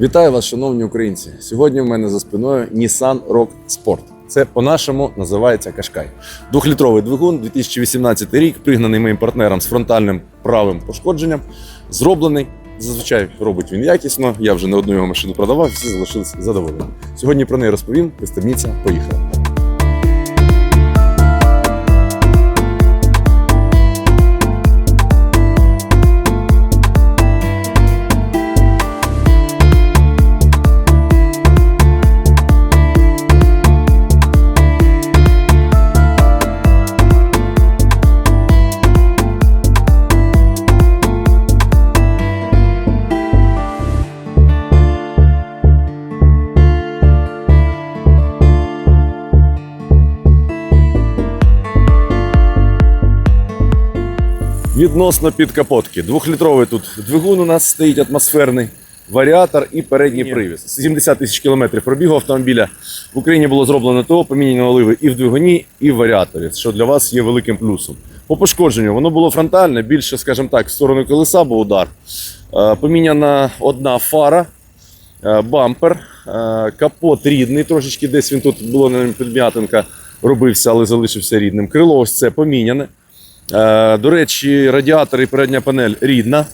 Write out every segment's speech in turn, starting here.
Вітаю вас, шановні українці! Сьогодні в мене за спиною Nissan Rock Sport. Це по-нашому називається Кашкай. Двохлітровий двигун, 2018 рік, пригнаний моїм партнером з фронтальним правим пошкодженням. Зроблений. Зазвичай робить він якісно. Я вже не одну його машину продавав, всі залишилися задоволені. Сьогодні про неї розповім. Пристебніться, поїхали. Відносно підкапотки. Двохлітровий тут двигун у нас стоїть атмосферний, варіатор і передній привіз. 70 тисяч кілометрів пробігу автомобіля. В Україні було зроблено ТО, поміняні оливи і в двигуні, і в варіаторі, що для вас є великим плюсом. По пошкодженню воно було фронтальне, більше, скажімо так, в сторону колеса був удар. Е, Поміняна одна фара, е, бампер, е, капот рідний, трошечки десь він тут було підм'ятинка, робився, але залишився рідним. Крило ось це поміняне. Е, До речі, радіатор і передня панель рідна.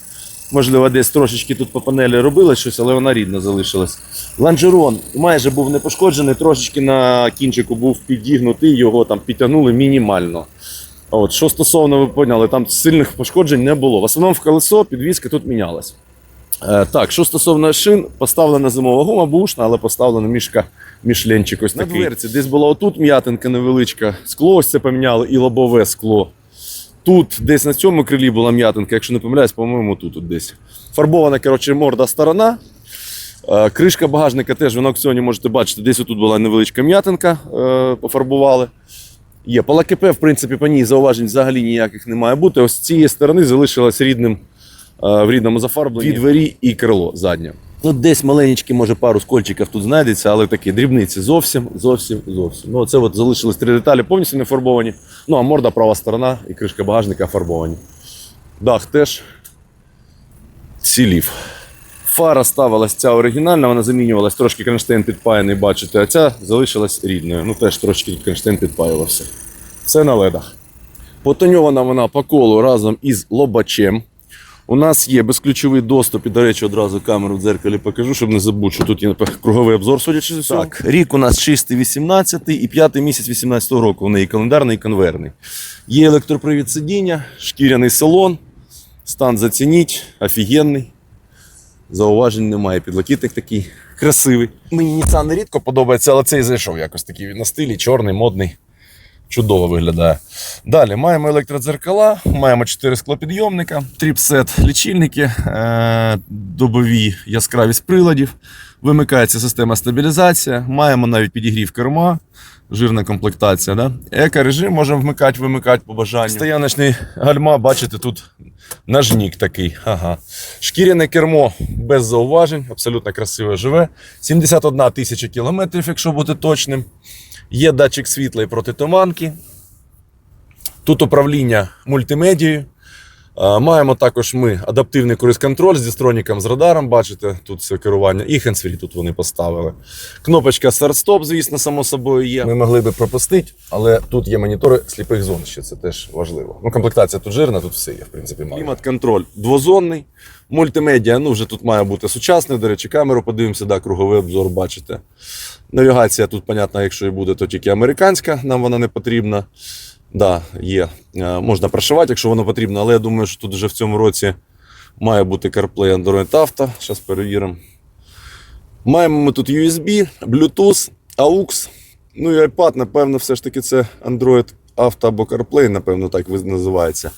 Можливо, десь трошечки тут по панелі робили щось, але вона рідна залишилась. Ланжерон майже був не пошкоджений, трошечки на кінчику був підігнутий, його там підтягнули мінімально. От, що стосовно, ви поняли, там сильних пошкоджень не було. В основному в колесо підвізка тут мінялась. Е, так, що стосовно шин, поставлена зимова гума бушна, але поставлена мішка мішленчик ось такий. На дверці десь була отут м'ятинка невеличка, скло ось це поміняли і лобове скло. Тут десь на цьому крилі була м'ятинка, якщо не помиляюсь, по-моєму, тут, тут десь. Фарбована, коротше, морда сторона. Е, Кришка багажника теж ви на аукціоні можете бачити, десь тут була невеличка м'ятинка, е, пофарбували. Є по ЛКП, в принципі, по ній зауважень взагалі ніяких не має бути. Ось з цієї сторони залишилось рідним, е, в рідному зафарбленні дві двері і крило заднє. Ну, десь маленькі, може, пару скольчиків тут знайдеться, але такі дрібниці зовсім, зовсім, зовсім. Ну, це от залишились три деталі повністю не фарбовані. Ну, а морда права сторона і кришка багажника фарбовані. Дах теж цілів. Фара ставилась ця оригінальна, вона замінювалась, трошки кронштейн підпаяний, бачите, а ця залишилась рідною. Ну теж трошки кронштейн підпаювався. Все на ледах. Потоньована вона по колу разом із лобачем. У нас є безключовий доступ, і, до речі, одразу камеру в дзеркалі покажу, щоб не забути, що тут є круговий обзор, судячи з усього. Так, рік у нас чистий 18 і п'ятий місяць 18 року. У неї календарний і конверний. Є електропривід сидіння, шкіряний салон. Стан зацініть, офігенний. Зауважень немає. Підлокітник такий красивий. Мені Nissan рідко подобається, але цей зайшов якось такий на стилі, чорний, модний. Чудово виглядає. Далі маємо електродзеркала, маємо 4 склопідйомника, тріпсет лічильники, е- добові яскравість приладів. Вимикається система стабілізації, маємо навіть підігрів керма, жирна комплектація. Да? Еко-режим можемо вмикати, вимикати по бажанню. Стояночний гальма, бачите, тут нажнік такий. Ага. Шкіряне кермо без зауважень, абсолютно красиво живе. 71 тисяча кілометрів, якщо бути точним. Є датчик світла і протитуманки. Тут управління мультимедією. Маємо також ми адаптивний круїз-контроль з дістроніком, з радаром. Бачите, тут це керування. І хендсфрі тут вони поставили. Кнопочка старт-стоп, звісно, само собою є. Ми могли би пропустити, але тут є монітори сліпих зон, ще це теж важливо. Ну, комплектація тут жирна, тут все є, в принципі. мало. Клімат-контроль двозонний. Мультимедіа, ну вже тут має бути сучасний. До речі, камеру подивимося, да, круговий обзор, бачите. Навігація тут, понятно, якщо і буде, то тільки американська, нам вона не потрібна. Да, є. Е, Можна прошивати, якщо воно потрібно, але я думаю, що тут вже в цьому році має бути CarPlay Android Auto. Зараз перевіримо. Маємо ми тут USB, Bluetooth, AUX. Ну і iPad, напевно, все ж таки це Android Auto або CarPlay, напевно, так називається.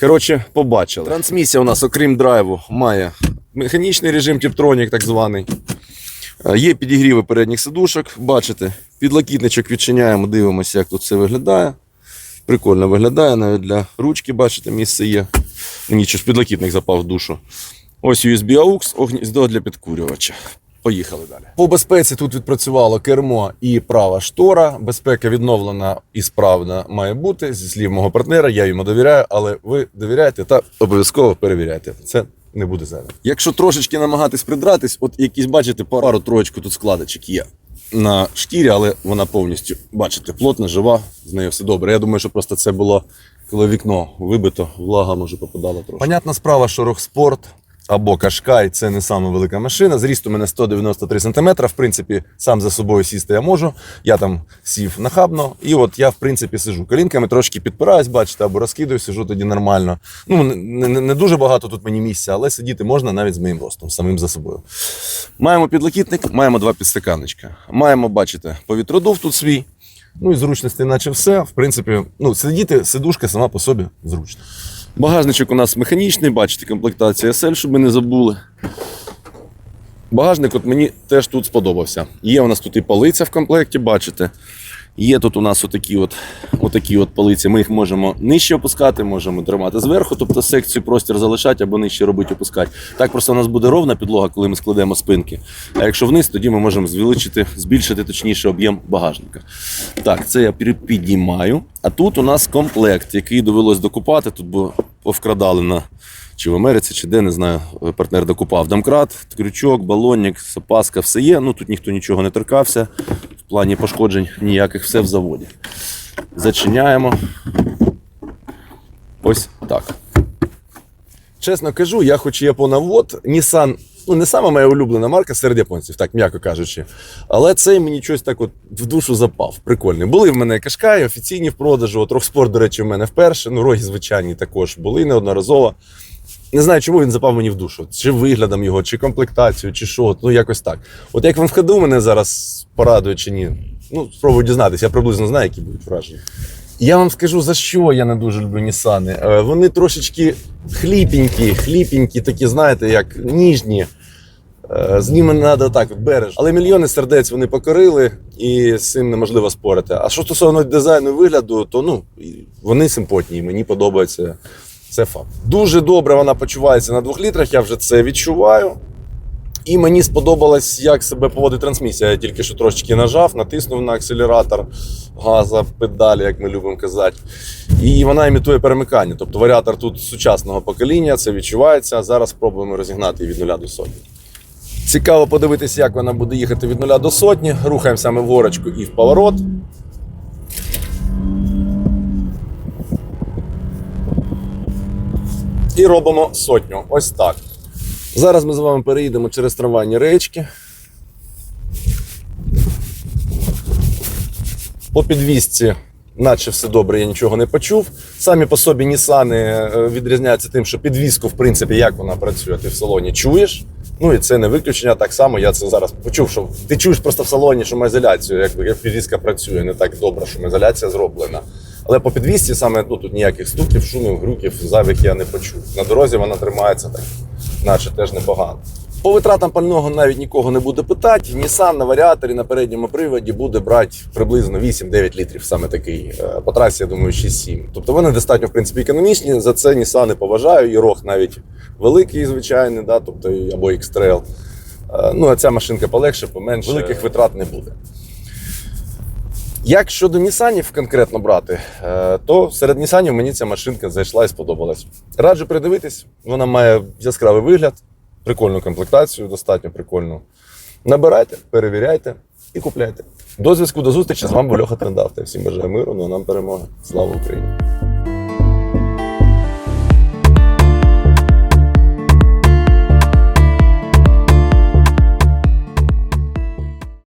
Коротше, побачили. Трансмісія у нас, окрім драйву, має механічний режим Tiptronic, так званий. Е, Є підігріви передніх сидушок, бачите, підлокітничок відчиняємо, дивимося, як тут все виглядає. Прикольно виглядає, навіть для ручки, бачите, місце є. Мені щось підлокітник запав в душу. Ось USB AUX, о, гніздо для підкурювача. Поїхали далі. По безпеці тут відпрацювало кермо і права штора. Безпека відновлена і справна має бути зі слів мого партнера. Я йому довіряю, але ви довіряєте та обов'язково перевіряйте. Це не буде зайвим. Якщо трошечки намагатись придратись, от якісь, бачите, пару троєчку тут складочок є на шкірі, але вона повністю, бачите, плотна, жива, з нею все добре. Я думаю, що просто це було, коли вікно вибито, влага може попадала трошки. Понятна справа, що Рохспорт або Кашкай це не саме велика машина. Зріст у мене 193 см. В принципі, сам за собою сісти я можу. Я там сів нахабно, і от я, в принципі, сижу. Колінками трошки підпираюсь, бачите, або розкидаю, сижу тоді нормально. Ну, не, не, не дуже багато тут мені місця, але сидіти можна навіть з моїм ростом, самим за собою. Маємо підлокітник, маємо два підстаканничка. Маємо, бачите, повітродув тут свій. Ну і зручності, наче все. В принципі, ну, сидіти, сидушка сама по собі зручна. Багажничок у нас механічний, бачите, комплектація SL, щоб ми не забули. Багажник от мені теж тут сподобався. Є у нас тут і полиця в комплекті, бачите. Є тут у нас отакі от, отакі от полиці. Ми їх можемо нижче опускати, можемо тримати зверху, тобто секцію простір залишати або нижче робити, опускати. Так просто у нас буде ровна підлога, коли ми складемо спинки. А якщо вниз, тоді ми можемо звеличити, збільшити точніше об'єм багажника. Так, це я пі- піднімаю. А тут у нас комплект, який довелось докупати. Тут бо повкрадали на чи в Америці, чи де, не знаю, партнер докупав. Домкрат, крючок, балонник, запаска, все є. Ну тут ніхто нічого не торкався. В плані пошкоджень ніяких, все в заводі. Зачиняємо. Ось так. Чесно кажу, я хоч і японовод, Nissan, ну не сама моя улюблена марка серед японців, так м'яко кажучи. Але цей мені щось так от в душу запав. Прикольний. Були в мене кашкаї, офіційні в продажу. От Рохспорт, до речі, в мене вперше. Ну, роги звичайні також були неодноразово. Не знаю, чому він запав мені в душу. Чи виглядом його, чи комплектацію, чи що. Ну, якось так. От як в ходу мене зараз порадує чи ні. Ну, спробую дізнатися, я приблизно знаю, які будуть враження. Я вам скажу, за що я не дуже люблю Нісани. Е, Вони трошечки хліпенькі, хліпенькі, такі, знаєте, як ніжні. Е, З ними треба так, от береш. Але мільйони сердець вони покорили, і з цим неможливо спорити. А що стосовно дизайну і вигляду, то ну, вони симпотні, і мені подобається. Це факт. Дуже добре вона почувається на двох літрах, я вже це відчуваю. І мені сподобалось, як себе поводить трансмісія. Я тільки що трошечки нажав, натиснув на акселератор газа, педалі, як ми любимо казати. І вона імітує перемикання. Тобто варіатор тут сучасного покоління, це відчувається. Зараз спробуємо розігнати її від нуля до сотні. Цікаво подивитися, як вона буде їхати від нуля до сотні. Рухаємося ми в горочку і в поворот. І робимо сотню. Ось так. Зараз ми з вами переїдемо через трамвайні речки. По підвісці, наче все добре, я нічого не почув. Самі по собі Нісани е, відрізняються тим, що підвіску, в принципі, як вона працює, ти в салоні чуєш. Ну і це не виключення. Так само я це зараз почув, що ти чуєш просто в салоні шумоізоляцію, як, як підвіска працює, не так добре, шумоізоляція зроблена. Але по підвісці саме ну, тут ніяких стуків, шумів, грюків, зайвих я не почув. На дорозі вона тримається так, наче теж непогано. По витратам пального навіть нікого не буде питати. Nissan на варіаторі на передньому приводі буде брати приблизно 8-9 літрів, саме такий. Е, По трасі, я думаю, 6-7. Тобто вони достатньо в принципі економічні. За це Nissan поважаю. І рог навіть великий, звичайний, да, тобто або X-Trail. Е, Ну, а ця машинка полегше, поменше. Великих витрат не буде. Як щодо Нісанів конкретно брати, е, то серед Нісанів мені ця машинка зайшла і сподобалась. Раджу придивитись, вона має яскравий вигляд, прикольну комплектацію, достатньо прикольну. Набирайте, перевіряйте і купляйте. До зв'язку, до зустрічі. З вами був Льоха Трендавта. Всім бажаю миру, ну а нам перемоги. Слава Україні!